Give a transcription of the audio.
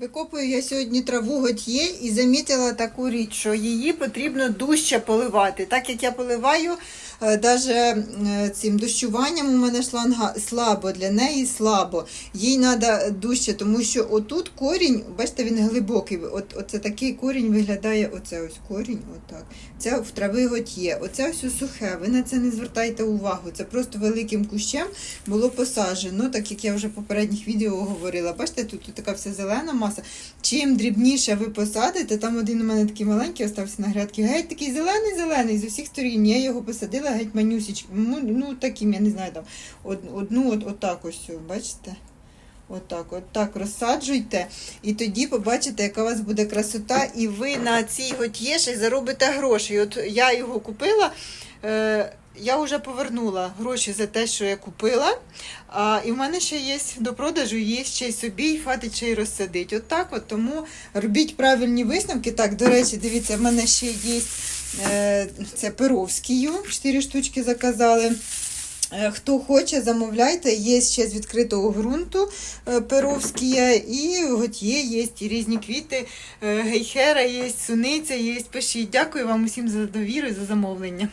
Викопую я сьогодні траву готьє і замітила таку річ, що її потрібно дужче поливати. Так як я поливаю, навіть цим дощуванням у мене шланга слабо, для неї слабо. Їй треба дужче, тому що отут корінь, бачите, він глибокий. От, оце такий корінь виглядає, оце ось корінь, отак. Це в трави готьє. Оце все сухе. Ви на це не звертайте увагу. Це просто великим кущем було посаджено, так як я вже в попередніх відео говорила. Бачите, тут, тут така вся зелена маса. Чим дрібніше ви посадите, там один у мене такий маленький остався на грядки, геть такий зелений-зелений з усіх сторін. Я його посадила геть манюсічки. Ну, таким, я не знаю, там одну от, отак ось, бачите? Отак, отак розсаджуйте, і тоді побачите, яка у вас буде красота, і ви на цій готє ще й заробите гроші. От я його купила. Е, я вже повернула гроші за те, що я купила. А, і в мене ще є до продажу, є ще й собі, і хватить ще й розсадить. От так от, тому робіть правильні висновки. Так, до речі, дивіться, в мене ще є е, це Перовський, 4 штучки заказали. Е, Хто хоче, замовляйте. Є ще з відкритого ґрунту е, перовські, і готьє є, і різні квіти, е, гейхера є, суниця є. Пишіть. Дякую вам усім за довіру і за замовлення.